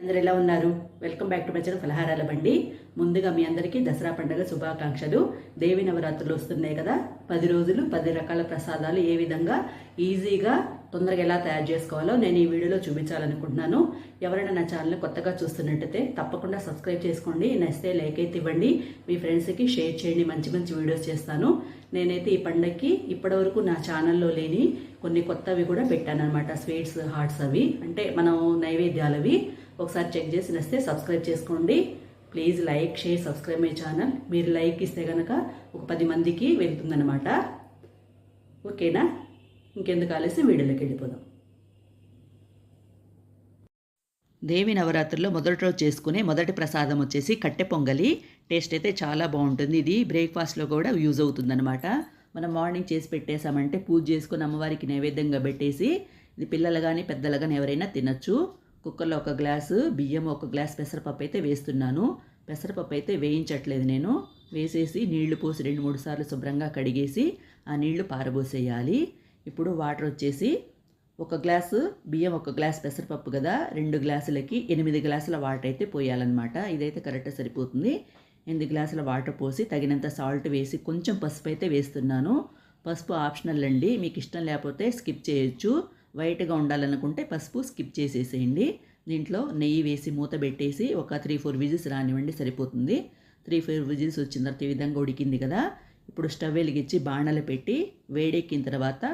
అందరు ఎలా ఉన్నారు? Welcome back to my channel ఫలహారాల బండి. ముందుగా మీ అందరికీ దసరా పండుగ శుభాకాంక్షలు. దేవి నవరాత్రులు వస్తున్నాయి కదా? పది రోజులు పది రకాల ప్రసాదాలు ఏ విధంగా ఈజీగా తొందరగా ఎలా తయారు చేసుకోవాలో నేను ఈ వీడియోలో చూపించాలనుకుంటున్నాను. ఎవరైనా నా ఛానల్ కొత్తగా చూస్తున్నట్టయితే తప్పకుండా సబ్స్క్రైబ్ చేసుకోండి. నచ్చితే లైక్ అయితే ఇవ్వండి. మీ ఫ్రెండ్స్కి షేర్ చేయండి. మంచి మంచి వీడియోస్ చేస్తాను. నేనైతే ఈ పండగకి ఇప్పటివరకు నా ఛానల్లో లేని కొన్ని కొత్తవి కూడా పెట్టాను అనమాట స్వీట్స్ హార్ట్స్ అవి. అంటే మనం నైవేద్యాలు అవి ఒకసారి చెక్ చేసి నస్తే సబ్స్క్రైబ్ చేసుకోండి. Please like share subscribe my channel మీరు లైక్ ఇస్తే కనుక ఒక పది మందికి వెళ్తుందనమాట ఓకేనా ఇంకెందుకు ఆలస్యం? వీడియోలోకి వెళ్ళిపోదాం. దేవి నవరాత్రుల్లో మొదటి రోజు చేసుకునే మొదటి ప్రసాదం వచ్చేసి కట్టె పొంగలి. టేస్ట్ అయితే చాలా బాగుంటుంది. ఇది బ్రేక్ఫాస్ట్లో కూడా యూజ్ అవుతుందన్నమాట. మనం మార్నింగ్ చేసి పెట్టేసామంటే పూజ చేసుకుని అమ్మవారికి నైవేద్యంగా పెట్టేసి ఇది పిల్లలు కానీ పెద్దలు కానీ ఎవరైనా తినచ్చు. కుక్కర్లో ఒక గ్లాసు బియ్యం ఒక గ్లాస్ పెసరపప్పు అయితే వేస్తున్నాను. పెసరపప్పు అయితే వేయించట్లేదు నేను. వేసేసి నీళ్ళు పోసి రెండు మూడు సార్లు శుభ్రంగా కడిగేసి ఆ నీళ్ళు పారబోసేయాలి. ఇప్పుడు వాటర్ వచ్చేసి ఒక గ్లాసు బియ్యం ఒక గ్లాస్ పెసరపప్పు కదా రెండు గ్లాసులకి ఎనిమిది గ్లాసుల వాటర్ అయితే పోయాలన్నమాట. ఇదైతే కరెక్ట్గా సరిపోతుంది. ఎనిమిది గ్లాసుల వాటర్ పోసి తగినంత సాల్ట్ వేసి కొంచెం పసుపు అయితే వేస్తున్నాను. పసుపు ఆప్షనల్ అండి. మీకు ఇష్టం లేకపోతే స్కిప్ చేయొచ్చు. వైట్గా ఉండాలనుకుంటే పసుపు స్కిప్ చేసేసేయండి. దీంట్లో నెయ్యి వేసి మూత పెట్టేసి ఒక త్రీ ఫోర్ విజిల్స్ రానివ్వండి సరిపోతుంది. త్రీ ఫోర్ విజిల్స్ వచ్చిన తర్వాత ఈ విధంగా ఉడికింది కదా ఇప్పుడు స్టవ్ వెలిగించి బాణలు పెట్టి వేడెక్కిన తర్వాత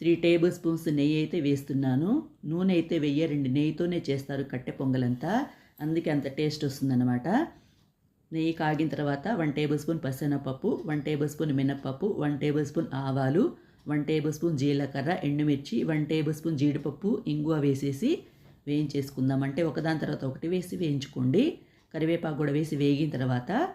త్రీ టేబుల్ స్పూన్స్ నెయ్యి అయితే వేస్తున్నాను. నూనె అయితే వెయ్యరండి నెయ్యితోనే చేస్తారు కట్టె పొంగలంతా అందుకే అంత టేస్ట్ వస్తుందన్నమాట. నెయ్యి కాగిన తర్వాత వన్ టేబుల్ స్పూన్ పసనపప్పు వన్ టేబుల్ స్పూన్ మినప్పప్పు వన్ టేబుల్ స్పూన్ ఆవాలు వన్ టేబుల్ స్పూన్ జీలకర్ర ఎండుమిర్చి వన్ టేబుల్ స్పూన్ జీడిపప్పు ఇంగువ వేసేసి వేయించేసుకుందాం. అంటే ఒకదాని తర్వాత ఒకటి వేసి వేయించుకోండి. కరివేపాకు కూడా వేసి వేగిన తర్వాత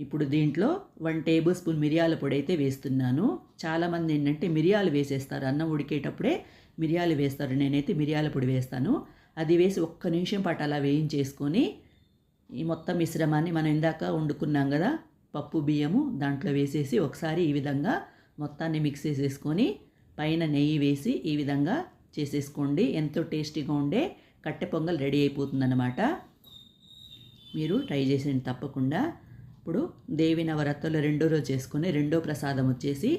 ఇప్పుడు దీంట్లో వన్ టేబుల్ స్పూన్ మిరియాల పొడి అయితే వేస్తున్నాను. చాలామంది ఏంటంటే మిరియాలు వేసేస్తారు. అన్నం ఉడికేటప్పుడే మిరియాలు వేస్తారు. నేనైతే మిరియాల పొడి వేస్తాను. అది వేసి ఒక్క నిమిషం పాటు అలా వేయించేసుకొని ఈ మొత్తం మిశ్రమాన్ని మనం ఇందాక వండుకున్నాం కదా పప్పు బియ్యము దాంట్లో వేసేసి ఒకసారి ఈ విధంగా మొత్తాన్ని మిక్స్ చేసేసుకొని పైన నెయ్యి వేసి ఈ విధంగా చేసేసుకోండి. ఎంతో టేస్టీగా ఉండే కట్టె పొంగల్ రెడీ అయిపోతుందన్నమాట. మీరు ట్రై చేసేయండి తప్పకుండా. ఇప్పుడు దేవి నవరత్నలు రెండో రోజు చేసుకుని రెండో ప్రసాదం వచ్చేసి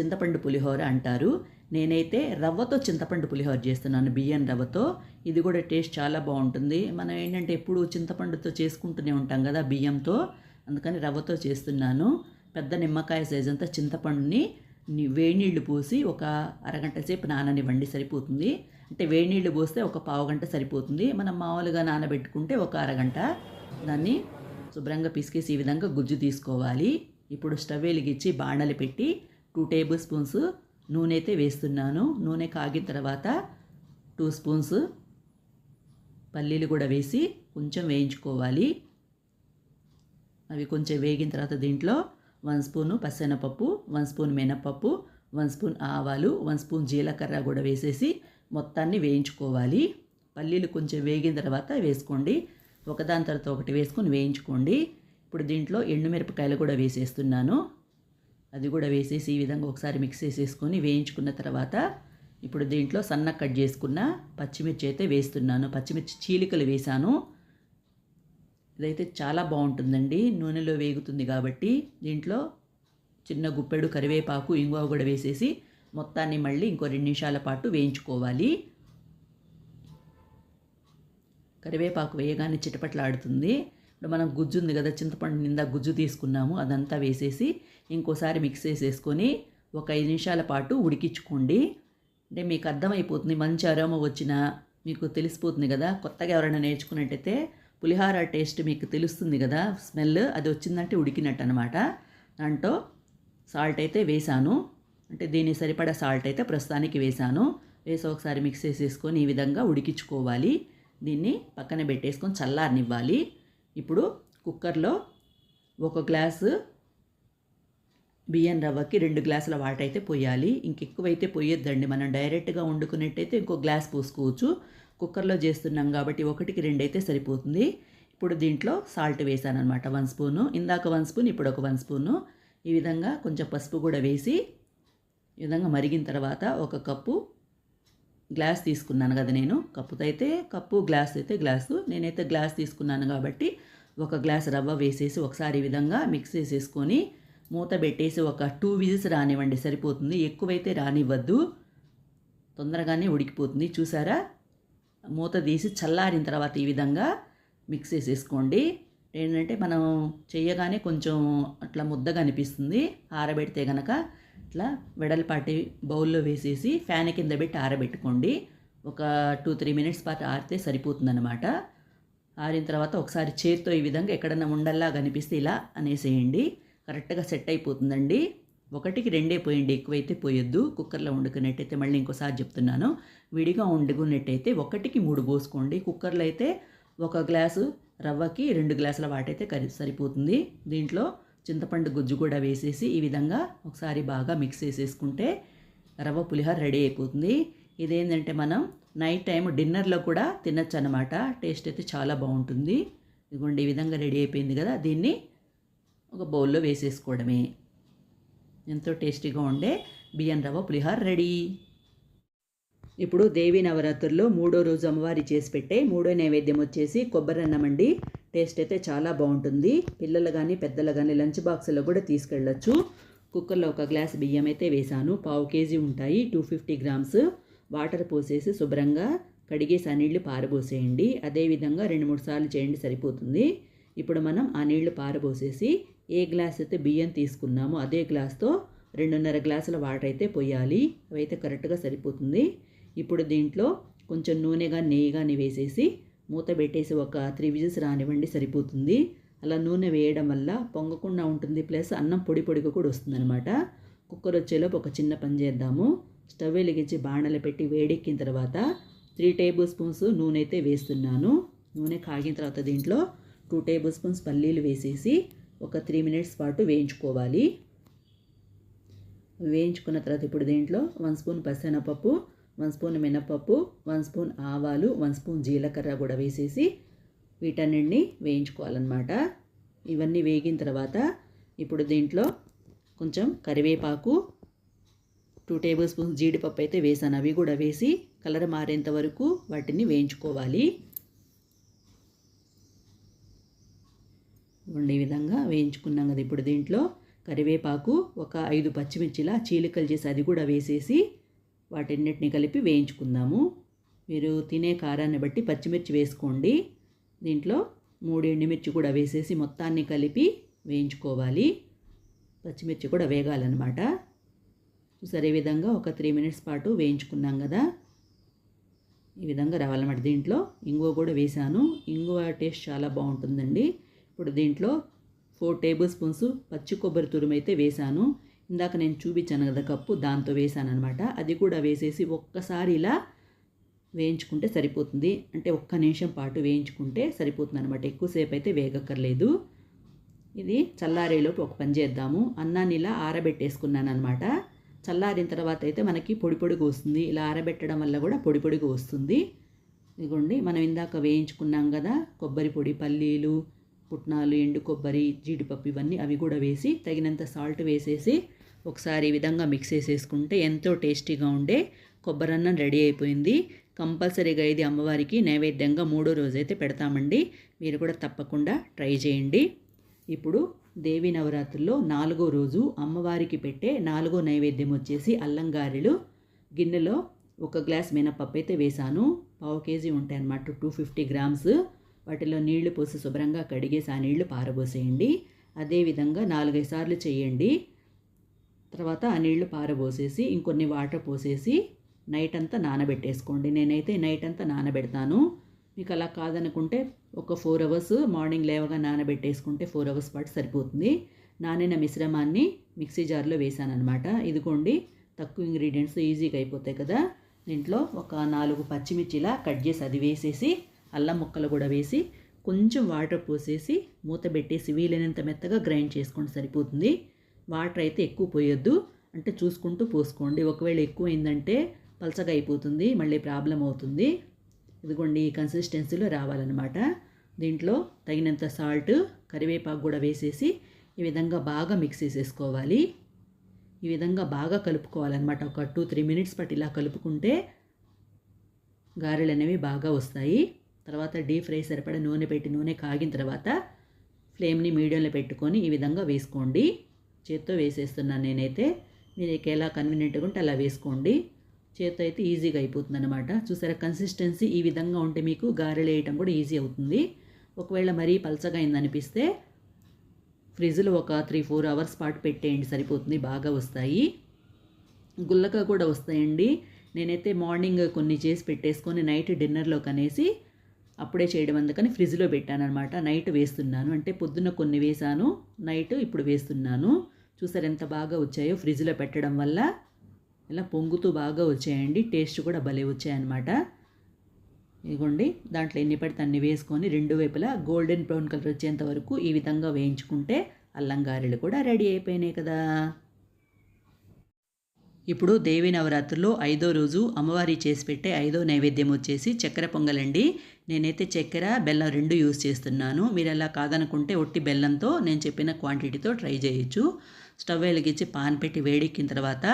చింతపండు పులిహోర అంటారు. నేనైతే రవ్వతో చింతపండు పులిహోర చేస్తున్నాను బియ్యం రవ్వతో. ఇది కూడా టేస్ట్ చాలా బాగుంటుంది. మనం ఏంటంటే ఎప్పుడు చింతపండుతో చేసుకుంటూనే ఉంటాం కదా బియ్యంతో. అందుకని రవ్వతో చేస్తున్నాను. పెద్ద నిమ్మకాయ సైజ్ అంతా చింతపండుని వేడినీళ్ళు వేడి పోసి ఒక అరగంట సేపు నాననివ్వండి సరిపోతుంది. అంటే వేడినీళ్ళు పోస్తే ఒక పావు గంట సరిపోతుంది. మనం మామూలుగా నానబెట్టుకుంటే ఒక అరగంట దాన్ని శుభ్రంగా పిసికేసి ఈ విధంగా గుజ్జు తీసుకోవాలి. ఇప్పుడు స్టవ్ వెలిగించి బాణలు పెట్టి టూ టేబుల్ స్పూన్స్ నూనె అయితే వేస్తున్నాను. నూనె కాగిన తర్వాత టూ స్పూన్స్ పల్లీలు కూడా వేసి కొంచెం వేయించుకోవాలి. అవి కొంచెం వేగిన తర్వాత దీంట్లో వన్ స్పూను పచ్చెనపప్పు వన్ స్పూన్ మినపప్పు వన్ స్పూన్ ఆవాలు వన్ స్పూన్ జీలకర్ర కూడా వేసేసి మొత్తాన్ని వేయించుకోవాలి. పల్లీలు కొంచెం వేగిన తర్వాత వేసుకోండి. ఒకదాని తర్వాత ఒకటి వేసుకొని వేయించుకోండి. ఇప్పుడు దీంట్లో ఎండుమిరపకాయలు కూడా వేసేస్తున్నాను. అది కూడా వేసేసి ఈ విధంగా ఒకసారి మిక్స్ చేసేసుకొని వేయించుకున్న తర్వాత ఇప్పుడు దీంట్లో సన్న కట్ చేసుకున్న పచ్చిమిర్చి అయితే వేస్తున్నాను. పచ్చిమిర్చి చీలికలు వేశాను. ఇదైతే చాలా బాగుంటుందండి. నూనెలో వేగుతుంది కాబట్టి దీంట్లో చిన్న గుప్పెడు కరివేపాకు ఇంగువ కూడా వేసేసి మొత్తాన్ని మళ్ళీ ఇంకో రెండు నిమిషాల పాటు వేయించుకోవాలి. కరివేపాకు వేయగానే చిటపట్లాడుతుంది. ఇప్పుడు మనం గుజ్జు ఉంది కదా చింతపండు నిండా గుజ్జు తీసుకున్నాము. అదంతా వేసేసి ఇంకోసారి మిక్స్ చేసేసుకొని ఒక ఐదు నిమిషాల పాటు ఉడికించుకోండి. అంటే మీకు అర్థమైపోతుంది మంచి అరోమ వచ్చిన మీకు తెలిసిపోతుంది కదా కొత్తగా ఎవరైనా నేర్చుకున్నట్టయితే పులిహార టేస్ట్ మీకు తెలుస్తుంది కదా స్మెల్ అది వచ్చిందంటే ఉడికినట్టు అనమాట దాంట్లో సాల్ట్ అయితే వేసాను. అంటే దీని సరిపడా సాల్ట్ అయితే ప్రస్తుతానికి వేసాను. వేసి ఒకసారి మిక్స్ చేసేసుకొని ఈ విధంగా ఉడికించుకోవాలి. దీన్ని పక్కన పెట్టేసుకొని చల్లారనివ్వాలి. ఇప్పుడు కుక్కర్లో ఒక గ్లాసు బియ్యం రవ్వకి రెండు గ్లాసుల వాటర్ అయితే పోయాలి. ఇంకెక్కువైతే పోయొద్దండి. మనం డైరెక్ట్గా వండుకున్నట్టయితే ఇంకో గ్లాస్ పోసుకోవచ్చు. కుక్కర్లో చేస్తున్నాం కాబట్టి ఒకటికి రెండు అయితే సరిపోతుంది. ఇప్పుడు దీంట్లో సాల్ట్ వేసాను అనమాట వన్ స్పూను. ఇందాక వన్ స్పూన్ ఇప్పుడు ఒక వన్ స్పూను. ఈ విధంగా కొంచెం పసుపు కూడా వేసి ఈ విధంగా మరిగిన తర్వాత ఒక కప్పు గ్లాస్ తీసుకున్నాను కదా నేను. కప్పుతో అయితే కప్పు గ్లాస్ అయితే గ్లాసు. నేనైతే గ్లాస్ తీసుకున్నాను కాబట్టి ఒక గ్లాస్ రవ్వ వేసేసి ఒకసారి ఈ విధంగా మిక్స్ చేసేసుకొని మూత పెట్టేసి ఒక టూ విజిల్స్ రానివ్వండి సరిపోతుంది. ఎక్కువైతే రానివ్వద్దు. తొందరగానే ఉడికిపోతుంది. చూసారా? మూత తీసి చల్లారిన తర్వాత ఈ విధంగా మిక్స్ చేసేసుకోండి. ఏంటంటే మనం చేయగానే కొంచెం అట్లా ముద్దగా అనిపిస్తుంది. ఆరబెడితే గనక ఇట్లా వెడల్పాటి బౌల్లో వేసేసి ఫ్యాన్ కింద పెట్టి ఆరబెట్టుకోండి. ఒక టూ త్రీ మినిట్స్ పాటు ఆరితే సరిపోతుందన్నమాట. ఆరిన తర్వాత ఒకసారి చేతితో ఈ విధంగా ఎక్కడన్నా ఉండల్లా కనిపిస్తే ఇలా అనేసేయండి. కరెక్ట్గా సెట్ అయిపోతుందండి. ఒకటికి రెండే పోయండి ఎక్కువైతే పోయొద్దు. కుక్కర్లో వండుకున్నట్టయితే మళ్ళీ ఇంకోసారి చెప్తున్నాను. విడిగా వండుకున్నట్టయితే ఒకటికి మూడు పోసుకోండి. కుక్కర్లో అయితే ఒక గ్లాసు రవ్వకి రెండు గ్లాసుల వాటైతే కరి సరిపోతుంది. దీంట్లో చింతపండు గుజ్జు కూడా వేసేసి ఈ విధంగా ఒకసారి బాగా మిక్స్ చేసేసుకుంటే రవ్వ పులిహోర రెడీ అయిపోతుంది. ఇదేంటంటే మనం నైట్ టైం డిన్నర్లో కూడా తినచ్చు అనమాట టేస్ట్ అయితే చాలా బాగుంటుంది. ఇదిగోండి ఈ విధంగా రెడీ అయిపోయింది కదా. దీన్ని ఒక బౌల్లో వేసేసుకోవడమే. ఎంతో టేస్టీగా ఉండే బియ్యం రవ్వ పులిహోర రెడీ. ఇప్పుడు దేవీ నవరాత్రుల్లో మూడో రోజు అమ్మవారి చేసి పెట్టే మూడో నైవేద్యం వచ్చేసి కొబ్బరి అన్నం అండి. టేస్ట్ అయితే చాలా బాగుంటుంది. పిల్లలు కానీ పెద్దలు కానీ లంచ్ బాక్స్లో కూడా తీసుకెళ్ళచ్చు. కుక్కర్లో ఒక గ్లాస్ బియ్యం అయితే వేశాను. పావు కేజీ ఉంటాయి. Two fifty grams. వాటర్ పోసేసి శుభ్రంగా కడిగేసి ఆ నీళ్ళు పారబోసేయండి. అదేవిధంగా రెండు మూడు సార్లు చేయండి సరిపోతుంది. ఇప్పుడు మనం ఆ నీళ్ళు పారబోసేసి ఏ గ్లాస్ అయితే బియ్యం తీసుకున్నామో అదే గ్లాస్తో రెండున్నర గ్లాసుల వాటర్ అయితే పోయాలి. అవైతే కరెక్ట్గా సరిపోతుంది. ఇప్పుడు దీంట్లో కొంచెం నూనె కానీ నెయ్యి కానీ వేసేసి మూత పెట్టేసి ఒక త్రీ విజిల్స్ రానివ్వండి సరిపోతుంది. అలా నూనె వేయడం వల్ల పొంగకుండా ఉంటుంది. ప్లస్ అన్నం పొడి పొడిగా కూడా వస్తుందన్నమాట. కుక్కర్ వచ్చేలోపు ఒక చిన్న పని చేద్దాము. స్టవ్ వెలిగించి బాణలు పెట్టి వేడెక్కిన తర్వాత త్రీ టేబుల్ స్పూన్స్ నూనె అయితే వేస్తున్నాను. నూనె కాగిన తర్వాత దీంట్లో టూ టేబుల్ స్పూన్స్ పల్లీలు వేసేసి ఒక త్రీ మినిట్స్ పాటు వేయించుకోవాలి. వేయించుకున్న తర్వాత ఇప్పుడు దీంట్లో వన్ స్పూన్ పసనపప్పు వన్ స్పూన్ మినపప్పు వన్ స్పూన్ ఆవాలు వన్ స్పూన్ జీలకర్ర కూడా వేసేసి వీటన్నిటిని వేయించుకోవాలన్నమాట. ఇవన్నీ వేగిన తర్వాత ఇప్పుడు దీంట్లో కొంచెం కరివేపాకు టూ టేబుల్ స్పూన్స్ జీడిపప్పు అయితే వేసాను. అవి కూడా వేసి కలర్ మారేంత వరకు వాటిని వేయించుకోవాలి. ఉండే విధంగా వేయించుకున్నాం కదా. ఇప్పుడు దీంట్లో కరివేపాకు ఒక ఐదు పచ్చిమిర్చిలా చీలికలు చేసి అది కూడా వేసేసి వాటిన్నిటిని కలిపి వేయించుకుందాము. మీరు తినే కారాన్ని బట్టి పచ్చిమిర్చి వేసుకోండి. దీంట్లో మూడు ఎండుమిర్చి కూడా వేసేసి మొత్తాన్ని కలిపి వేయించుకోవాలి. పచ్చిమిర్చి కూడా వేగాలన్నమాట. సరే విధంగా ఒక త్రీ మినిట్స్ పాటు వేయించుకున్నాం కదా. ఈ విధంగా రావాలన్నమాట. దీంట్లో ఇంగువ కూడా వేసాను. ఇంగువ టేస్ట్ చాలా బాగుంటుందండి. ఇప్పుడు దీంట్లో ఫోర్ టేబుల్ స్పూన్స్ పచ్చి కొబ్బరి తురుము అయితే వేసాను. ఇందాక నేను చూపించాను కదా కప్పు దాంతో వేసాను అనమాట అది కూడా వేసేసి ఒక్కసారి ఇలా వేయించుకుంటే సరిపోతుంది. అంటే ఒక్క నిమిషం పాటు వేయించుకుంటే సరిపోతుంది అనమాట ఎక్కువసేపు అయితే వేగక్కర్లేదు. ఇది చల్లారేలోపు ఒక పని చేద్దాము. అన్నాన్ని ఇలా ఆరబెట్టేసుకున్నాను అనమాట చల్లారిన తర్వాత అయితే మనకి పొడి పొడిగా వస్తుంది. ఇలా ఆరబెట్టడం వల్ల కూడా పొడి పొడిగా వస్తుంది. ఇదిగోండి మనం ఇందాక వేయించుకున్నాం కదా కొబ్బరి పొడి పల్లీలు పుట్నాలు ఎండు కొబ్బరి జీడిపప్పు ఇవన్నీ అవి కూడా వేసి తగినంత సాల్ట్ వేసేసి ఒకసారి ఈ విధంగా మిక్స్ చేసేసుకుంటే ఎంతో టేస్టీగా ఉండే కొబ్బరన్నం రెడీ అయిపోయింది. కంపల్సరీగా ఇది అమ్మవారికి నైవేద్యంగా మూడో రోజైతే పెడతామండి. మీరు కూడా తప్పకుండా ట్రై చేయండి. ఇప్పుడు దేవి నవరాత్రుల్లో నాలుగో రోజు అమ్మవారికి పెట్టే నాలుగో నైవేద్యం వచ్చేసి అల్లం గారెలు. గిన్నెలో ఒక గ్లాస్ మినపప్పు అయితే వేశాను పావు కేజీ ఉంటాయి అన్నమాట టూ ఫిఫ్టీ గ్రామ్స్. వాటిలో నీళ్ళు పోసి శుభ్రంగా కడిగేసి ఆ నీళ్ళు పారబోసేయండి. అదేవిధంగా నాలుగైదు సార్లు చేయండి. తర్వాత ఆ నీళ్ళు పారబోసేసి ఇంకొన్ని వాటర్ పోసేసి నైట్ అంతా నానబెట్టేసుకోండి. నేనైతే నైట్ అంతా నానబెడతాను. మీకు అలా కాదనుకుంటే ఒక ఫోర్ అవర్స్ మార్నింగ్ లేవగా నానబెట్టేసుకుంటే ఫోర్ అవర్స్ పాటు సరిపోతుంది. నానిన మిశ్రమాన్ని మిక్సీ జార్లో వేసాను అనమాట ఇదిగోండి తక్కువ ఇంగ్రీడియంట్స్ ఈజీగా అయిపోతాయి కదా. దీంట్లో ఒక నాలుగు పచ్చిమిర్చిలా కట్ చేసి అది వేసేసి అల్లం ముక్కలు కూడా వేసి కొంచెం వాటర్ పోసేసి మూత పెట్టేసి వీలైనంత మెత్తగా గ్రైండ్ చేసుకోండి సరిపోతుంది. వాటర్ అయితే ఎక్కువ పోయొద్దు. అంటే చూసుకుంటూ పోసుకోండి. ఒకవేళ ఎక్కువ అయిందంటే పలచగా అయిపోతుంది మళ్ళీ ప్రాబ్లం అవుతుంది. ఇదిగోండి ఈ కన్సిస్టెన్సీలో రావాలన్నమాట. దీంట్లో తగినంత సాల్ట్ కరివేపాకు కూడా వేసేసి ఈ విధంగా బాగా మిక్స్ చేసేసుకోవాలి. ఈ విధంగా బాగా కలుపుకోవాలన్నమాట. ఒక టూ త్రీ మినిట్స్ పాటు ఇలా కలుపుకుంటే గారెలు అనేవి బాగా వస్తాయి. తర్వాత డీప్ ఫ్రై సరిపడా నూనె పెట్టి నూనె కాగిన తర్వాత ఫ్లేమ్ని మీడియంలో పెట్టుకొని ఈ విధంగా వేసుకోండి. చేత్తో వేసేస్తున్నాను నేనైతే. మీకు ఎలా కన్వీనియంట్గా ఉంటే అలా వేసుకోండి. చేత్తో అయితే ఈజీగా అయిపోతుంది అనమాట చూసారా కన్సిస్టెన్సీ ఈ విధంగా ఉంటే మీకు గారెలు వేయటం కూడా ఈజీ అవుతుంది. ఒకవేళ మరీ పలచగా అయిందనిపిస్తే ఫ్రిడ్జ్లో ఒక త్రీ ఫోర్ అవర్స్ పాటు పెట్టేయండి సరిపోతుంది బాగా వస్తాయి. గుల్లగా కూడా వస్తాయండి. నేనైతే మార్నింగ్ కొన్ని చేసి పెట్టేసుకొని నైట్ డిన్నర్లో కనేసి అప్పుడే చేయడం అందుకని ఫ్రిడ్జ్లో పెట్టాను అనమాట నైట్ వేస్తున్నాను. అంటే పొద్దున్న కొన్ని వేసాను. నైట్ ఇప్పుడు వేస్తున్నాను. చూసారు ఎంత బాగా వచ్చాయో ఫ్రిడ్జ్లో పెట్టడం వల్ల. ఇలా పొంగుతూ బాగా వచ్చాయండి. టేస్ట్ కూడా భలే వచ్చాయన్నమాట. ఇదిగోండి దాంట్లో ఎన్ని పడితే అన్ని వేసుకొని రెండు వైపులా గోల్డెన్ బ్రౌన్ కలర్ వచ్చేంత వరకు ఈ విధంగా వేయించుకుంటే అల్లం గారెలు కూడా రెడీ అయిపోయినాయి కదా. ఇప్పుడు దేవి నవరాత్రుల్లో ఐదో రోజు అమ్మవారి చేసి పెట్టే ఐదో నైవేద్యం వచ్చేసి చక్కెర పొంగలండి. నేనైతే చక్కెర బెల్లం రెండు యూజ్ చేస్తున్నాను. మీరు అలా కాదనుకుంటే ఒట్టి బెల్లంతో నేను చెప్పిన క్వాంటిటీతో ట్రై చేయొచ్చు. స్టవ్ వెలిగించి పాన్ పెట్టి వేడెక్కిన తర్వాత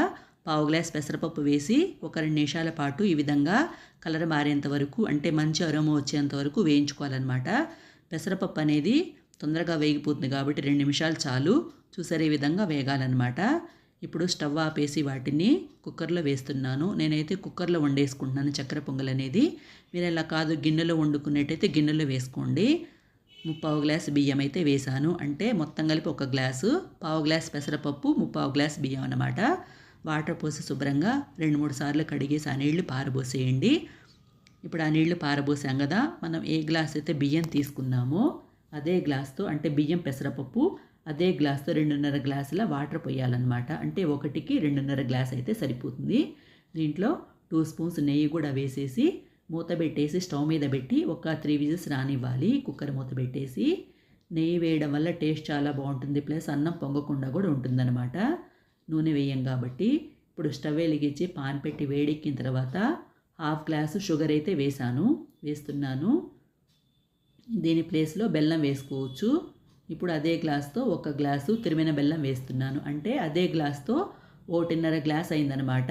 పావు గ్లాస్ పెసరపప్పు వేసి ఒక రెండు నిమిషాల పాటు ఈ విధంగా కలర్ మారేంత వరకు అంటే మంచి అరోమా వచ్చేంత వరకు వేయించుకోవాలన్నమాట. పెసరపప్పు అనేది తొందరగా వేగిపోతుంది కాబట్టి రెండు నిమిషాలు చాలు. చూసారు ఈ విధంగా వేగాలన్నమాట. ఇప్పుడు స్టవ్ ఆపేసి వాటిని కుక్కర్లో వేస్తున్నాను. నేనైతే కుక్కర్లో వండేసుకుంటున్నాను చక్కెర పొంగల్ అనేది. మీరు అలా కాదు గిన్నెలో వండుకునేటైతే గిన్నెలో వేసుకోండి. ముప్పావు గ్లాస్ బియ్యం అయితే వేసాను. అంటే మొత్తం కలిపి ఒక గ్లాసు పావు గ్లాస్ పెసరపప్పు ముప్పావు గ్లాస్ బియ్యం అన్నమాట. వాటర్ పోసి శుభ్రంగా రెండు మూడు సార్లు కడిగేసి ఆ నీళ్ళు పారబోసేయండి. ఇప్పుడు ఆ నీళ్ళు పారబోసాం కదా మనం ఏ గ్లాస్ అయితే బియ్యం తీసుకున్నామో అదే గ్లాస్తో అంటే బియ్యం పెసరపప్పు అదే గ్లాస్తో రెండున్నర గ్లాసుల వాటర్ పోయాలన్నమాట. అంటే ఒకటికి రెండున్నర గ్లాస్ అయితే సరిపోతుంది. దీంట్లో టూ స్పూన్స్ నెయ్యి కూడా వేసేసి మూత పెట్టేసి స్టవ్ మీద పెట్టి ఒక త్రీ విజిల్స్ రానివ్వాలి. కుక్కర్ మూత పెట్టేసి నెయ్యి వేయడం వల్ల టేస్ట్ చాలా బాగుంటుంది. ప్లస్ అన్నం పొంగకుండా కూడా ఉంటుందన్నమాట. నూనె వేయం కాబట్టి. ఇప్పుడు స్టవ్ వెలిగించి పాన్ పెట్టి వేడెక్కిన తర్వాత హాఫ్ గ్లాసు షుగర్ అయితే వేసాను వేస్తున్నాను. దీని ప్లేస్లో బెల్లం వేసుకోవచ్చు. ఇప్పుడు అదే గ్లాస్తో ఒక గ్లాసు తిరిమిన బెల్లం వేస్తున్నాను. అంటే అదే గ్లాస్తో ఒకటిన్నర గ్లాస్ అయిందనమాట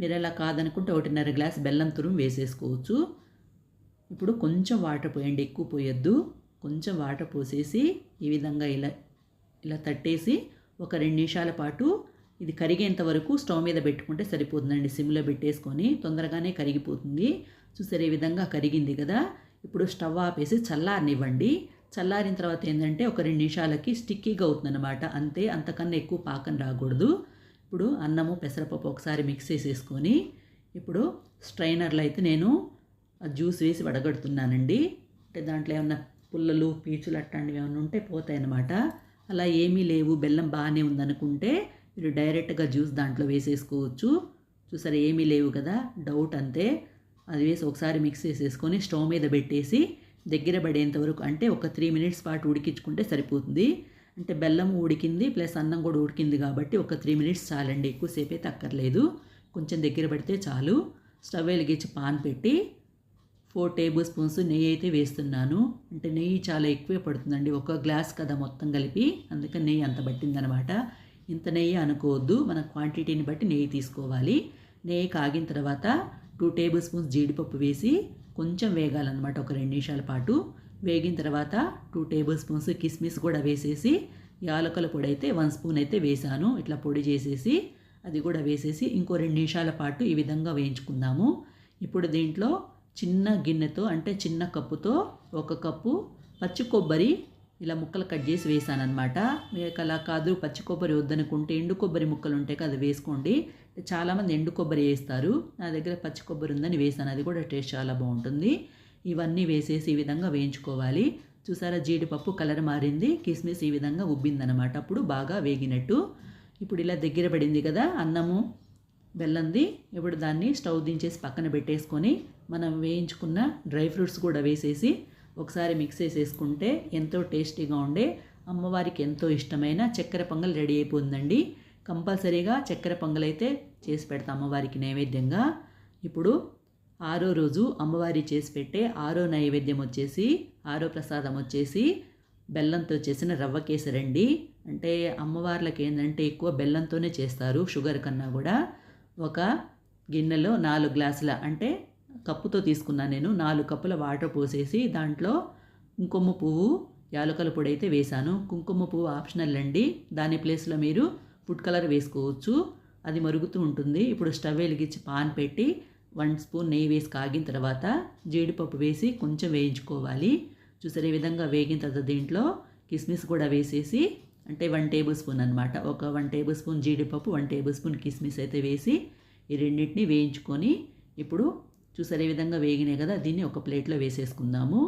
మీరు అలా కాదనుకుంటే ఒకటిన్నర గ్లాస్ బెల్లం తురుము వేసేసుకోవచ్చు. ఇప్పుడు కొంచెం వాటర్ పోయండి ఎక్కువ పోయొద్దు. కొంచెం వాటర్ పోసేసి ఈ విధంగా ఇలా ఇలా తట్టేసి ఒక రెండు నిమిషాల పాటు ఇది కరిగేంత వరకు స్టవ్ మీద పెట్టుకుంటే సరిపోతుందండి. సిమ్లో పెట్టేసుకొని తొందరగానే కరిగిపోతుంది. చూసారు ఈ విధంగా కరిగింది కదా? ఇప్పుడు స్టవ్ ఆపేసి చల్లారనివ్వండి. చల్లారిన తర్వాత ఏంటంటే ఒక రెండు నిమిషాలకి స్టిక్కీగా అవుతుందన్నమాట. అంతే అంతకన్నా ఎక్కువ పాకం రాకూడదు. ఇప్పుడు అన్నము పెసరపప్పు ఒకసారి మిక్స్ చేసేసుకొని ఇప్పుడు స్ట్రైనర్లో అయితే నేను జ్యూస్ వేసి వడగడుతున్నానండి. అంటే దాంట్లో ఏమన్నా పుల్లలు పీచులు అట్లాంటివి ఏమైనా ఉంటే పోతాయన్నమాట. అలా ఏమీ లేవు. బెల్లం బాగానే ఉందనుకుంటే మీరు డైరెక్ట్గా జ్యూస్ దాంట్లో వేసేసుకోవచ్చు. చూసారా ఏమీ లేవు కదా. డౌట్ అంతే. అది వేసి ఒకసారి మిక్స్ చేసేసుకొని స్టవ్ మీద పెట్టేసి దగ్గర పడేంత వరకు అంటే ఒక త్రీ మినిట్స్ పాటు ఉడికించుకుంటే సరిపోతుంది. అంటే బెల్లం ఉడికింది ప్లస్ అన్నం కూడా ఉడికింది కాబట్టి ఒక త్రీ మినిట్స్ చాలండి. ఎక్కువసేపు అయితే అక్కర్లేదు కొంచెం దగ్గర పడితే చాలు. స్టవ్ వెలిగించి పాన్ పెట్టి ఫోర్ టేబుల్ స్పూన్స్ నెయ్యి అయితే వేస్తున్నాను. అంటే నెయ్యి చాలా ఎక్కువే పడుతుందండి. ఒక గ్లాస్ కదా మొత్తం కలిపి. అందుకని నెయ్యి అంత పట్టిందనమాట. ఇంత నెయ్యి అనుకోవద్దు. మన క్వాంటిటీని బట్టి నెయ్యి తీసుకోవాలి. నెయ్యి కాగిన తర్వాత టూ టేబుల్ స్పూన్స్ జీడిపప్పు వేసి కొంచెం వేగాలన్నమాట ఒక రెండు నిమిషాల పాటు. వేగిన తర్వాత టూ టేబుల్ స్పూన్స్ కిస్మిస్ కూడా వేసేసి యాలకుల పొడి అయితే వన్ స్పూన్ అయితే వేసాను. ఇట్లా పొడి చేసేసి అది కూడా వేసేసి ఇంకో రెండు నిమిషాల పాటు ఈ విధంగా వేయించుకుందాము. ఇప్పుడు దీంట్లో చిన్న గిన్నెతో అంటే చిన్న కప్పుతో ఒక కప్పు పచ్చి కొబ్బరి ఇలా ముక్కలు కట్ చేసి వేసానమాట మీకు అలా కాదు పచ్చి కొబ్బరి వద్దనుకుంటే ఎండు కొబ్బరి ముక్కలు ఉంటాయి కదా వేసుకోండి. చాలామంది ఎండు కొబ్బరి వేస్తారు. నా దగ్గర పచ్చి కొబ్బరి ఉందని వేసాను అది కూడా టేస్ట్ చాలా బాగుంటుంది. ఇవన్నీ వేసేసి ఈ విధంగా వేయించుకోవాలి. చూసారా జీడిపప్పు కలర్ మారింది. కిస్మిస్ ఈ విధంగా ఉబ్బిందనమాట అప్పుడు బాగా వేగినట్టు. ఇప్పుడు ఇలా దగ్గర పడింది కదా అన్నము బెల్లంది ఇప్పుడు దాన్ని స్టవ్ దించేసి పక్కన పెట్టేసుకొని మనం వేయించుకున్న డ్రై ఫ్రూట్స్ కూడా వేసేసి ఒకసారి మిక్స్ చేసేసుకుంటే ఎంతో టేస్టీగా ఉండే అమ్మవారికి ఎంతో ఇష్టమైన చక్కెర పొంగల్ రెడీ అయిపోయిందండి కంపల్సరీగా చక్కెర పొంగలైతే చేసి పెడతాం అమ్మవారికి నైవేద్యంగా. ఇప్పుడు ఆరో రోజు అమ్మవారి చేసి పెట్టే ఆరో నైవేద్యం వచ్చేసి ఆరో ప్రసాదం వచ్చేసి బెల్లంతో చేసిన రవ్వ కేసరండి. అంటే అమ్మవార్లకి ఏంటంటే ఎక్కువ బెల్లంతోనే చేస్తారు షుగర్ కన్నా కూడా. ఒక గిన్నెలో నాలుగు గ్లాసుల అంటే కప్పుతో తీసుకున్నాను నేను నాలుగు కప్పుల వాటర్ పోసేసి దాంట్లో కుంకుమ పువ్వు యాలకల పొడి అయితే వేశాను. కుంకుమ పువ్వు ఆప్షనల్ అండి. దాని ప్లేస్లో మీరు ఫుడ్ కలర్ వేసుకోవచ్చు. అది మరుగుతూ ఉంటుంది. ఇప్పుడు స్టవ్ వెలిగించి పాన్ పెట్టి వన్ స్పూన్ నెయ్యి వేసి కాగిన తర్వాత జీడిపప్పు వేసి కొంచెం వేయించుకోవాలి. చూసారు? ఈ విధంగా వేగిన తర్వాత దీంట్లో కిస్మిస్ కూడా వేసేసి అంటే వన్ టేబుల్ స్పూన్ అనమాట ఒక వన్ టేబుల్ స్పూన్ జీడిపప్పు వన్ టేబుల్ స్పూన్ కిస్మిస్ అయితే వేసి ఈ రెండింటిని వేయించుకొని ఇప్పుడు చూసారు? ఈ విధంగా వేగినాయి కదా దీన్ని ఒక ప్లేట్లో వేసేసుకుందాము.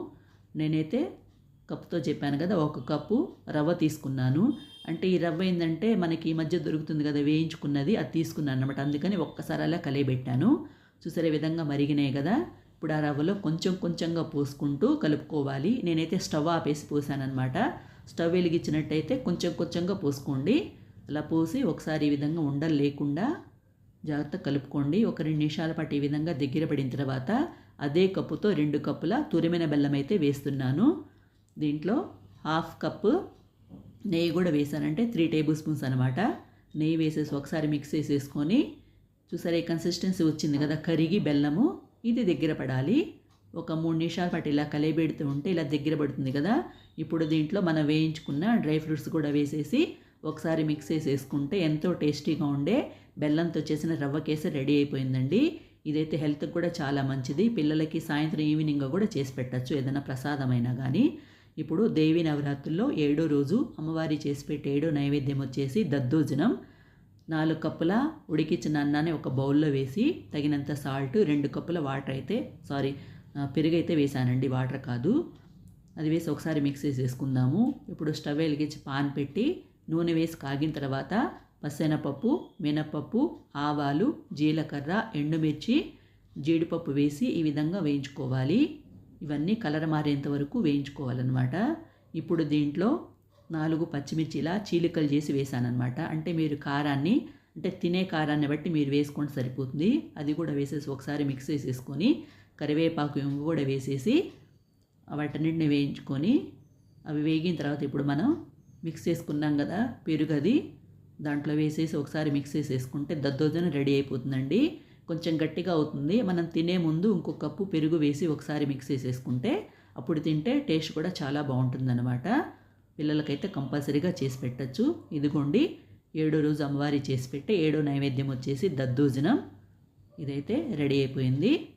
నేనైతే కప్పుతో చెప్పాను కదా ఒక కప్పు రవ్వ తీసుకున్నాను. అంటే ఈ రవ్వ ఏంటంటే మనకి ఈ మధ్య దొరుకుతుంది కదా వేయించుకున్నది అది తీసుకున్నాను అనమాట అందుకని ఒక్కసారి అలా కలియబెట్టాను. చూసారే విధంగా మరిగినాయి కదా? ఇప్పుడు ఆ రవ్వలో కొంచెం కొంచెంగా పోసుకుంటూ కలుపుకోవాలి. నేనైతే స్టవ్ ఆపేసి పోసానమాట స్టవ్ వెలిగించినట్టయితే కొంచెం కొంచెంగా పోసుకోండి. అలా పోసి ఒకసారి ఈ విధంగా ఉండలు లేకుండా జాగ్రత్త కలుపుకోండి. ఒక రెండు నిమిషాల పాటు ఈ విధంగా దగ్గర పడిన తర్వాత అదే కప్పుతో రెండు కప్పుల తురిమిన బెల్లం అయితే వేస్తున్నాను. దీంట్లో హాఫ్ కప్పు నెయ్యి కూడా వేసానంటే త్రీ టేబుల్ స్పూన్స్ అనమాట నెయ్యి వేసేసి ఒకసారి మిక్స్ చేసేసుకొని చూసారా ఈ కన్సిస్టెన్సీ వచ్చింది కదా కరిగి బెల్లము ఇది దగ్గర పడాలి. ఒక మూడు నిమిషాల పాటు ఇలా కలియబెడుతూ ఉంటే ఇలా దగ్గర పడుతుంది కదా. ఇప్పుడు దీంట్లో మనం వేయించుకున్న డ్రై ఫ్రూట్స్ కూడా వేసేసి ఒకసారి మిక్స్ చేసేసుకుంటే ఎంతో టేస్టీగా ఉండే బెల్లంతో చేసిన రవ్వ కేసరి రెడీ అయిపోయిందండి. ఇదైతే హెల్త్కి కూడా చాలా మంచిది. పిల్లలకి సాయంత్రం ఈవినింగ్ కూడా చేసి పెట్టచ్చు ఏదైనా ప్రసాదమైనా కానీ ఇప్పుడు దేవి నవరాత్రుల్లో ఏడో రోజు అమ్మవారి చేసి పెట్టే ఏడో నైవేద్యం వచ్చేసి దద్దోజనం. నాలుగు కప్పుల ఉడికించిన అన్నాన్ని ఒక బౌల్లో వేసి తగినంత సాల్ట్ రెండు కప్పుల వాటర్ అయితే సారీ పెరుగైతే వేసానండి వాటర్ కాదు. అది వేసి ఒకసారి మిక్స్ చేసేసుకుందాము. ఇప్పుడు స్టవ్ వెలిగించి పాన్ పెట్టి నూనె వేసి కాగిన తర్వాత పసెనపప్పు మినపప్పు ఆవాలు జీలకర్ర ఎండుమిర్చి జీడిపప్పు వేసి ఈ విధంగా వేయించుకోవాలి. ఇవన్నీ కలర్ మారేంత వరకు వేయించుకోవాలన్నమాట. ఇప్పుడు దీంట్లో నాలుగు పచ్చిమిర్చి ఇలా చీలికలు చేసి వేసానన్నమాట. అంటే మీరు కారాన్ని అంటే తినే కారాన్ని బట్టి మీరు వేసుకోండి సరిపోతుంది. అది కూడా వేసేసి ఒకసారి మిక్స్ చేసేసుకొని కరివేపాకు ఇంగు కూడా వేసేసి వాటన్నిటిని వేయించుకొని అవి వేగిన తర్వాత ఇప్పుడు మనం మిక్స్ చేసుకున్నాం కదా పెరుగది దాంట్లో వేసేసి ఒకసారి మిక్స్ చేసేసుకుంటే దద్దోజనం రెడీ అయిపోతుందండి. కొంచెం గట్టిగా అవుతుంది. మనం తినే ముందు ఇంకొక కప్పు పెరుగు వేసి ఒకసారి మిక్స్ చేసేసుకుంటే అప్పుడు తింటే టేస్ట్ కూడా చాలా బాగుంటుందన్నమాట. పిల్లలకైతే కంపల్సరీగా చేసి పెట్టచ్చు. ఇదిగోండి ఏడో రోజు అమ్మవారి చేసి పెట్టే ఏడో నైవేద్యం వచ్చేసి దద్దోజనం. ఇదైతే రెడీ అయిపోయింది.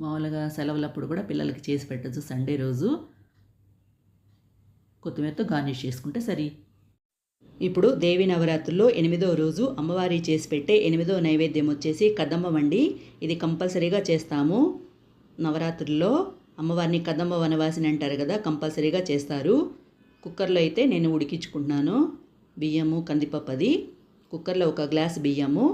మామూలుగా సెలవులప్పుడు కూడా పిల్లలకి చేసి పెట్టచ్చు సండే రోజు. కొత్తిమీరతో గార్నిష్ చేసుకుంటే సరి. ఇప్పుడు దేవి నవరాత్రుల్లో ఎనిమిదో రోజు అమ్మవారి చేసి పెట్టే ఎనిమిదో నైవేద్యం వచ్చేసి కదమ్మ వండి ఇది కంపల్సరీగా చేస్తాము. నవరాత్రుల్లో అమ్మవారిని కదమ్మ వనవాసిని అంటారు కదా కంపల్సరీగా చేస్తారు. కుక్కర్లో అయితే నేను ఉడికించుకుంటున్నాను. బియ్యము కందిపప్పు అది. కుక్కర్లో ఒక గ్లాస్ బియ్యము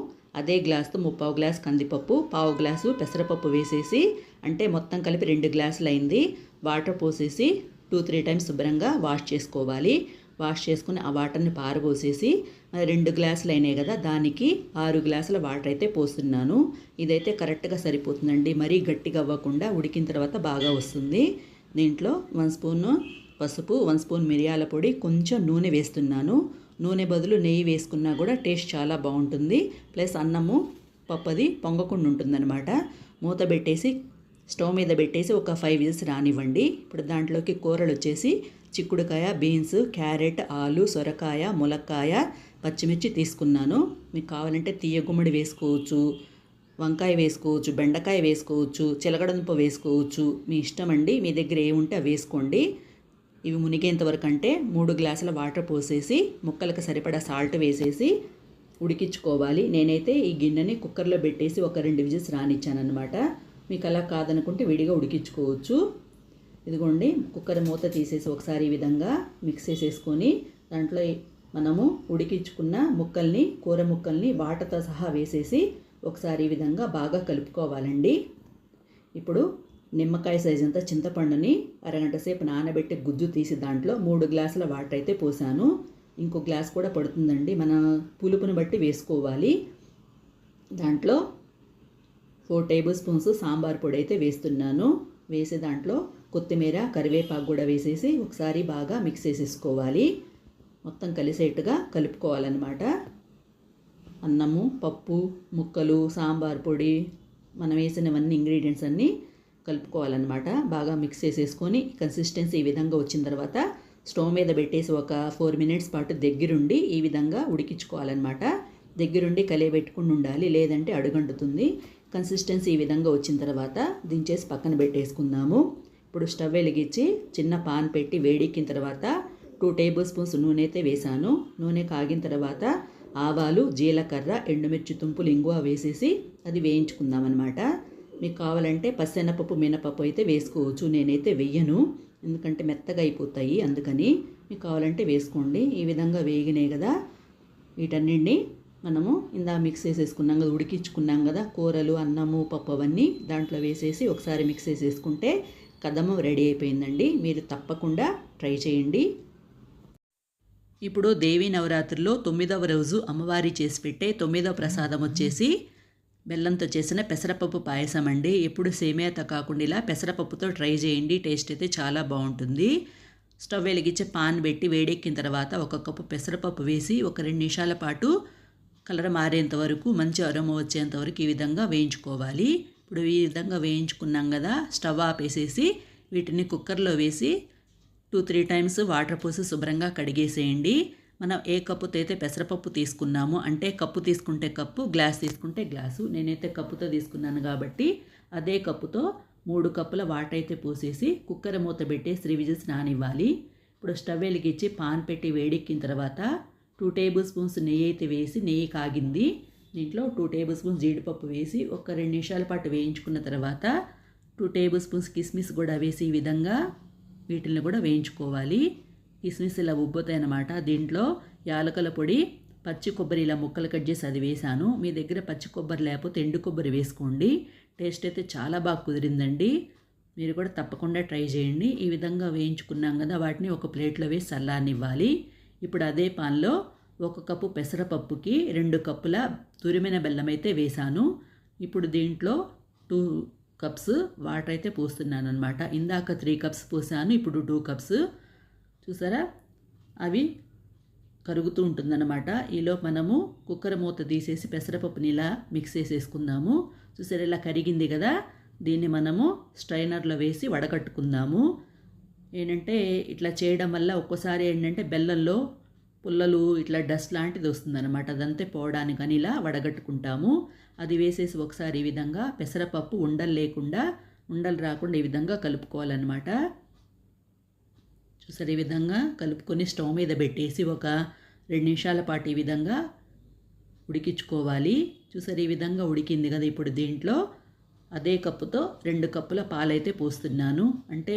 అదే గ్లాస్తో ముప్పావు గ్లాస్ కందిపప్పు పావు గ్లాసు పెసరపప్పు వేసేసి అంటే మొత్తం కలిపి రెండు గ్లాసులు అయింది వాటర్ పోసేసి టూ త్రీ టైమ్స్ శుభ్రంగా వాష్ చేసుకోవాలి. వాష్ చేసుకుని ఆ వాటర్ని పారబోసేసి రెండు గ్లాసులు అయినాయి కదా దానికి ఆరు గ్లాసుల వాటర్ అయితే పోస్తున్నాను. ఇదైతే కరెక్ట్గా సరిపోతుందండి. మరీ గట్టిగా అవ్వకుండా ఉడికిన తర్వాత బాగా వస్తుంది. దీంట్లో వన్ స్పూన్ పసుపు వన్ స్పూన్ మిరియాల పొడి కొంచెం నూనె వేస్తున్నాను. నూనె బదులు నెయ్యి వేసుకున్నా కూడా టేస్ట్ చాలా బాగుంటుంది. ప్లస్ అన్నము పప్పది పొంగకుండా ఉంటుందన్నమాట. మూత పెట్టేసి స్టవ్ మీద పెట్టేసి ఒక ఫైవ్ విజిల్స్ రానివ్వండి. ఇప్పుడు దాంట్లోకి కూరలు వచ్చేసి చిక్కుడుకాయ బీన్స్ క్యారెట్ ఆలు సొరకాయ ములక్కాయ పచ్చిమిర్చి తీసుకున్నాను. మీకు కావాలంటే తీయ గుమ్మడి వేసుకోవచ్చు వంకాయ వేసుకోవచ్చు బెండకాయ వేసుకోవచ్చు చిలకడంపు వేసుకోవచ్చు. మీ ఇష్టం అండి మీ దగ్గర ఏముంటే అవి వేసుకోండి. ఇవి మునిగేంత వరకు అంటే మూడు గ్లాసుల వాటర్ పోసేసి ముక్కలకు సరిపడా సాల్ట్ వేసేసి ఉడికించుకోవాలి. నేనైతే ఈ గిన్నెని కుక్కర్లో పెట్టేసి ఒక రెండు విజిల్స్ రానిచ్చానమాట మీకు అలా కాదనుకుంటే విడిగా ఉడికించుకోవచ్చు. ఇదిగోండి కుక్కర్ మూత తీసేసి ఒకసారి ఈ విధంగా మిక్స్ చేసేసుకొని దాంట్లో మనము ఉడికించుకున్న ముక్కల్ని కూర ముక్కల్ని వాటతో సహా వేసేసి ఒకసారి ఈ విధంగా బాగా కలుపుకోవాలండి. ఇప్పుడు నిమ్మకాయ సైజ్ అంతా చింతపండుని అరగంట సేపు నానబెట్టి గుజ్జు తీసి దాంట్లో మూడు గ్లాసుల వాటర్ అయితే పోసాను. ఇంకో గ్లాస్ కూడా పడుతుందండి మన పులుపుని బట్టి వేసుకోవాలి. దాంట్లో ఫోర్ టేబుల్ స్పూన్స్ సాంబార్ పొడి అయితే వేస్తున్నాను. వేసి దాంట్లో కొత్తిమీర కరివేపాకు కూడా వేసేసి ఒకసారి బాగా మిక్స్ చేసేసుకోవాలి. మొత్తం కలిసేట్టుగా కలుపుకోవాలన్నమాట. అన్నము పప్పు ముక్కలు సాంబార్ పొడి మనం వేసినవన్నీ ఇంగ్రీడియంట్స్ అన్నీ కలుపుకోవాలన్నమాట. బాగా మిక్స్ చేసేసుకొని కన్సిస్టెన్సీ ఈ విధంగా వచ్చిన తర్వాత స్టవ్ మీద పెట్టేసి ఒక ఫోర్ మినిట్స్ పాటు దగ్గరుండి ఈ విధంగా ఉడికించుకోవాలన్నమాట. దగ్గరుండి కలియబెట్టుకుని ఉండాలి లేదంటే అడుగంటుతుంది. కన్సిస్టెన్సీ ఈ విధంగా వచ్చిన తర్వాత దించేసి పక్కన పెట్టేసుకుందాము. ఇప్పుడు స్టవ్ వెలిగించి చిన్న పాన్ పెట్టి వేడెక్కిన తర్వాత టూ టేబుల్ స్పూన్స్ నూనె అయితే వేసాను. నూనె కాగిన తర్వాత ఆవాలు జీలకర్ర ఎండుమిర్చి తుంపులు ఇంగువ వేసేసి అది వేయించుకుందాం అనమాట మీకు కావాలంటే పసెనపప్పు మినపప్పు అయితే వేసుకోవచ్చు. నేనైతే వెయ్యను ఎందుకంటే మెత్తగా అయిపోతాయి అందుకని. మీకు కావాలంటే వేసుకోండి. ఈ విధంగా వేగినాయి కదా. వీటన్నింటినీ మనము ఇందా మిక్స్ చేసేసుకున్నాం కదా. ఉడికించుకున్నాం కదా. కూరలు అన్నము పప్పు అవన్నీ దాంట్లో వేసేసి ఒకసారి మిక్స్ చేసేసుకుంటే కదమం రెడీ అయిపోయిందండి. మీరు తప్పకుండా ట్రై చేయండి. ఇప్పుడు దేవీ నవరాత్రిలో తొమ్మిదవ రోజు అమ్మవారి చేసి పెట్టే తొమ్మిదవ ప్రసాదం వచ్చేసి బెల్లంతో చేసిన పెసరపప్పు పాయసం అండి. ఎప్పుడు సేమియాతో కాకుండా ఇలా పెసరపప్పుతో ట్రై చేయండి. టేస్ట్ అయితే చాలా బాగుంటుంది. స్టవ్ వెలిగించి పాన్ పెట్టి వేడెక్కిన తర్వాత ఒక కప్పు పెసరపప్పు వేసి ఒక రెండు నిమిషాల పాటు కలర్ మారేంత వరకు మంచి అరోమ వచ్చేంత వరకు ఈ విధంగా వేయించుకోవాలి. ఇప్పుడు ఈ విధంగా వేయించుకున్నాం కదా స్టవ్ ఆపేసేసి వీటిని కుక్కర్లో వేసి టూ త్రీ టైమ్స్ వాటర్ పోసి శుభ్రంగా కడిగేసేయండి. మనం ఏ కప్పుతో అయితే పెసరపప్పు తీసుకున్నామో అంటే కప్పు తీసుకుంటే కప్పు గ్లాస్ తీసుకుంటే గ్లాసు. నేనైతే కప్పుతో తీసుకున్నాను కాబట్టి అదే కప్పుతో మూడు కప్పుల వాటర్ అయితే పోసేసి కుక్కర్ మూత పెట్టి శ్రీ విజిల్స్ నానివ్వాలి. ఇప్పుడు స్టవ్ వెలిగించి పాన్ పెట్టి వేడెక్కిన తర్వాత టూ టేబుల్ స్పూన్స్ నెయ్యి అయితే వేసి నెయ్యి కాగింది. దీంట్లో టూ టేబుల్ స్పూన్స్ జీడిపప్పు వేసి ఒక రెండు నిమిషాల పాటు వేయించుకున్న తర్వాత టూ టేబుల్ స్పూన్స్ కిస్మిస్ కూడా వేసి ఈ విధంగా వీటిని కూడా వేయించుకోవాలి. కిస్మిస్ ఇలా ఉబ్బుతాయి అనమాట దీంట్లో యాలకల పొడి పచ్చి కొబ్బరి ఇలా ముక్కలు కట్ చేసి అది వేశాను మీ దగ్గర పచ్చి కొబ్బరి లేకపోతే ఎండు కొబ్బరి వేసుకోండి. టేస్ట్ అయితే చాలా బాగా కుదిరిందండి. మీరు కూడా తప్పకుండా ట్రై చేయండి. ఈ విధంగా వేయించుకున్నాం కదా వాటిని ఒక ప్లేట్లో వేసి చల్లారనివ్వాలి ఇప్పుడు అదే పాన్లో ఒక కప్పు పెసరపప్పుకి రెండు కప్పుల తురిమిన బెల్లం అయితే వేసాను ఇప్పుడు దీంట్లో టూ కప్స్ వాటర్ అయితే పోస్తున్నాను అనమాట ఇందాక త్రీ కప్స్ పోసాను ఇప్పుడు టూ కప్స్. చూసారా? అవి కరుగుతూ ఉంటుందన్నమాట. ఈలో మనము కుక్కర్ మూత తీసేసి పెసరపప్పుని ఇలా మిక్స్ చేసేసుకుందాము. చూసారా? ఇలా కరిగింది కదా? దీన్ని మనము స్ట్రైనర్లో వేసి వడకట్టుకుందాము. ఏంటంటే ఇట్లా చేయడం వల్ల ఒక్కోసారి ఏంటంటే బెల్లంలో పుల్లలు ఇట్లా డస్ట్ లాంటిది వస్తుందన్నమాట. అదంతే పోవడానికి అని ఇలా వడగట్టుకుంటాము. అది వేసేసి ఒకసారి ఈ విధంగా పెసరపప్పు ఉండలు లేకుండా ఉండలు రాకుండా ఈ విధంగా కలుపుకోవాలన్నమాట. చూసారు ఈ విధంగా కలుపుకొని స్టవ్ మీద పెట్టేసి ఒక రెండు నిమిషాల పాటు ఈ విధంగా ఉడికించుకోవాలి. చూసారు ఈ విధంగా ఉడికింది కదా ఇప్పుడు దీంట్లో. అదే కప్పుతో రెండు కప్పుల పాలైతే పోస్తున్నాను. అంటే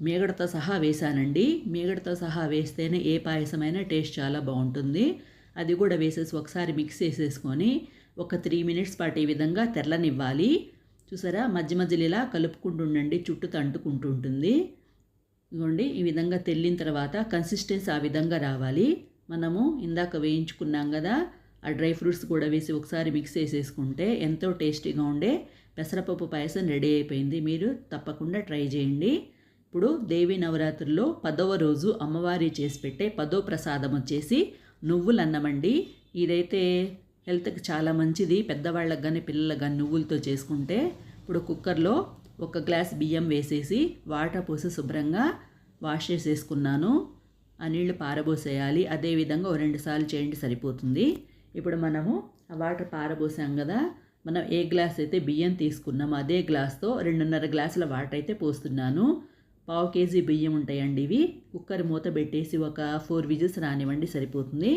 మేగడతో సహా వేసానండి మేగడతో సహా వేస్తేనే ఏ పాయసమైనా టేస్ట్ చాలా బాగుంటుంది. అది కూడా వేసేసి ఒకసారి మిక్స్ చేసేసుకొని ఒక త్రీ మినిట్స్ పాటు ఈ విధంగా తెల్లనివ్వాలి చూసారా? మధ్య మధ్యలో ఇలా కలుపుకుంటుండండి చుట్టూ తంటుకుంటూ ఉంటుంది. ఇదిగోండి ఈ విధంగా తెల్లిన తర్వాత కన్సిస్టెన్సీ ఆ విధంగా రావాలి. మనము ఇందాక వేయించుకున్నాం కదా ఆ డ్రై ఫ్రూట్స్ కూడా వేసి ఒకసారి మిక్స్ చేసేసుకుంటే ఎంతో టేస్టీగా ఉండే పెసరపప్పు పాయసం రెడీ అయిపోయింది. మీరు తప్పకుండా ట్రై చేయండి. ఇప్పుడు దేవి నవరాత్రుల్లో పదవ రోజు అమ్మవారి చేసి పెట్టే పదో ప్రసాదం వచ్చేసి నువ్వులు అన్నమండి ఇదైతే హెల్త్కి చాలా మంచిది. పెద్దవాళ్ళకి కానీ పిల్లలకు కానీ నువ్వులతో చేసుకుంటే ఇప్పుడు కుక్కర్లో ఒక గ్లాస్ బియ్యం వేసేసి వాటర్ పోసి శుభ్రంగా వాష్ చేసేసుకున్నాను. ఆ నీళ్ళు పారబోసేయాలి. అదేవిధంగా ఓ రెండు సార్లు చేయండి సరిపోతుంది. ఇప్పుడు మనము ఆ వాటర్ పారబోసాం కదా మనం ఏ గ్లాస్ అయితే బియ్యం తీసుకున్నామో అదే గ్లాస్తో రెండున్నర గ్లాసుల వాటర్ అయితే పోస్తున్నాను. పావు కేజీ బియ్యం ఉంటాయండి ఇవి. కుక్కర్ మూత పెట్టేసి ఒక ఫోర్ విజిల్స్ రానివ్వండి సరిపోతుంది.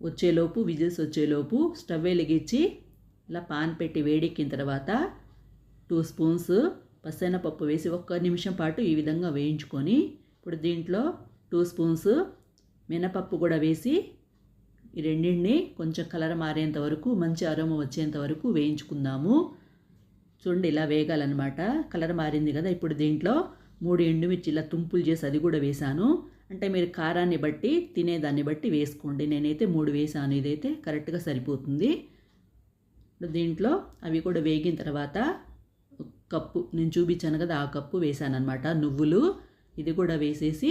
వచ్చేలోపు విజిల్స్ వచ్చేలోపు స్టవ్ వెలిగించి ఇలా పాన్ పెట్టి వేడెక్కిన తర్వాత టూ స్పూన్స్ పప్పు వేసి ఒక్క నిమిషం పాటు ఈ విధంగా వేయించుకొని ఇప్పుడు దీంట్లో టూ స్పూన్స్ మినపప్పు కూడా వేసి ఈ రెండింటిని కొంచెం కలర్ మారేంత వరకు మంచి అరోమ వచ్చేంత వరకు వేయించుకుందాము. చూడండి ఇలా వేగాలన్నమాట. కలర్ మారింది కదా ఇప్పుడు దీంట్లో మూడు ఎండుమిర్చి ఇలా తుంపులు చేసి అది కూడా వేశాను. అంటే మీరు కారాన్ని బట్టి తినేదాన్ని బట్టి వేసుకోండి. నేనైతే మూడు వేసాను ఇదైతే కరెక్ట్గా సరిపోతుంది. దీంట్లో అవి కూడా వేగిన తర్వాత కప్పు నేను చూపించాను కదా ఆ కప్పు వేసాను అనమాట నువ్వులు ఇది కూడా వేసేసి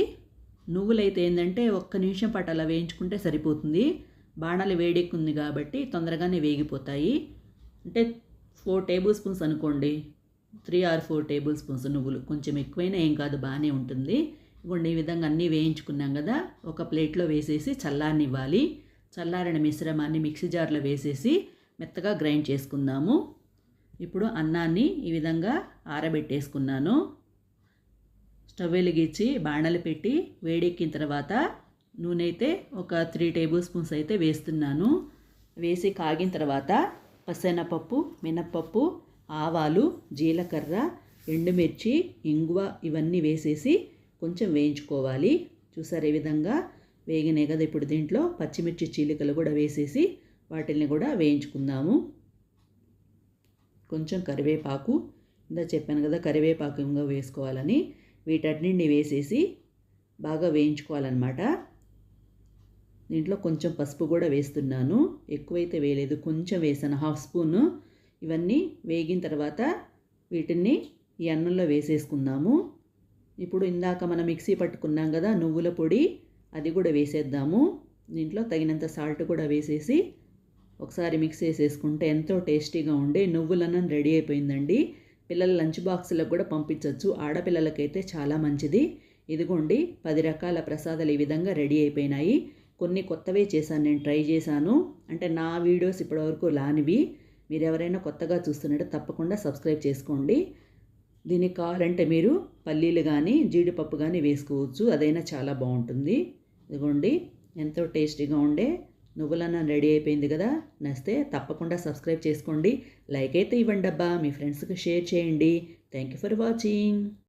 నువ్వులైతే ఏంటంటే ఒక్క నిమిషం పాటు అలా వేయించుకుంటే సరిపోతుంది. బాణాలు వేడెక్కుంది కాబట్టి తొందరగానే వేగిపోతాయి. అంటే ఫోర్ టేబుల్ స్పూన్స్ అనుకోండి. Three or four table spoons నువ్వులు. కొంచెం ఎక్కువైనా ఏం కాదు బాగానే ఉంటుంది. ఇవ్వండి ఈ విధంగా అన్నీ వేయించుకున్నాం కదా ఒక ప్లేట్లో వేసేసి చల్లారనివ్వాలి. చల్లారిన మిశ్రమాన్ని మిక్సీ జార్లో వేసేసి మెత్తగా గ్రైండ్ చేసుకుందాము. ఇప్పుడు అన్నాన్ని ఈ విధంగా ఆరబెట్టేసుకున్నాను. స్టవ్ వెలిగించి బాణలు పెట్టి వేడెక్కిన తర్వాత నూనె అయితే ఒక త్రీ టేబుల్ స్పూన్స్ అయితే వేస్తున్నాను. వేసి కాగిన తర్వాత పసెనపప్పు మినప్పప్పు ఆవాలు జీలకర్ర ఎండుమిర్చి ఇంగువ ఇవన్నీ వేసేసి కొంచెం వేయించుకోవాలి. చూసారు ఈ విధంగా వేగినాయి కదా ఇప్పుడు దీంట్లో. పచ్చిమిర్చి చీలికలు కూడా వేసేసి వాటిని కూడా వేయించుకుందాము. కొంచెం కరివేపాకు. ఇందా చెప్పాను కదా కరివేపాకు ఇంకా వేసుకోవాలని. వీటన్నింటిని వేసేసి బాగా వేయించుకోవాలన్నమాట. దీంట్లో కొంచెం పసుపు కూడా వేస్తున్నాను. ఎక్కువైతే వేయలేదు. కొంచెం వేసాను. Half spoon. ఇవన్నీ వేగిన తర్వాత వీటిని ఈ అన్నంలో వేసేసుకుందాము. ఇప్పుడు ఇందాక మనం మిక్సీ పట్టుకున్నాం కదా నువ్వుల పొడి అది కూడా వేసేద్దాము. దీంట్లో తగినంత సాల్ట్ కూడా వేసేసి ఒకసారి మిక్స్ చేసేసుకుంటే ఎంతో టేస్టీగా ఉండే నువ్వులన్నం రెడీ అయిపోయిందండి. పిల్లల లంచ్ బాక్సులకు కూడా పంపించవచ్చు ఆడపిల్లలకైతే చాలా మంచిది. ఇదిగోండి పది రకాల ప్రసాదాలు ఈ విధంగా రెడీ అయిపోయినాయి. కొన్ని కొత్తవే చేశాను నేను ట్రై చేశాను. అంటే నా వీడియోస్ ఇప్పటివరకు లానివి మీరు ఎవరైనా కొత్తగా చూస్తున్నట్టు తప్పకుండా సబ్స్క్రైబ్ చేసుకోండి. దీనికి కావాలంటే మీరు పల్లీలు కానీ జీడిపప్పు కానీ వేసుకోవచ్చు. అదైనా చాలా బాగుంటుంది. ఇదిగోండి ఎంతో టేస్టీగా ఉండే నువ్వులన్న రెడీ అయిపోయింది కదా? నస్తే తప్పకుండా సబ్స్క్రైబ్ చేసుకోండి. లైక్ అయితే ఇవ్వండి అబ్బా మీ ఫ్రెండ్స్కి షేర్ చేయండి. Thank you for watching.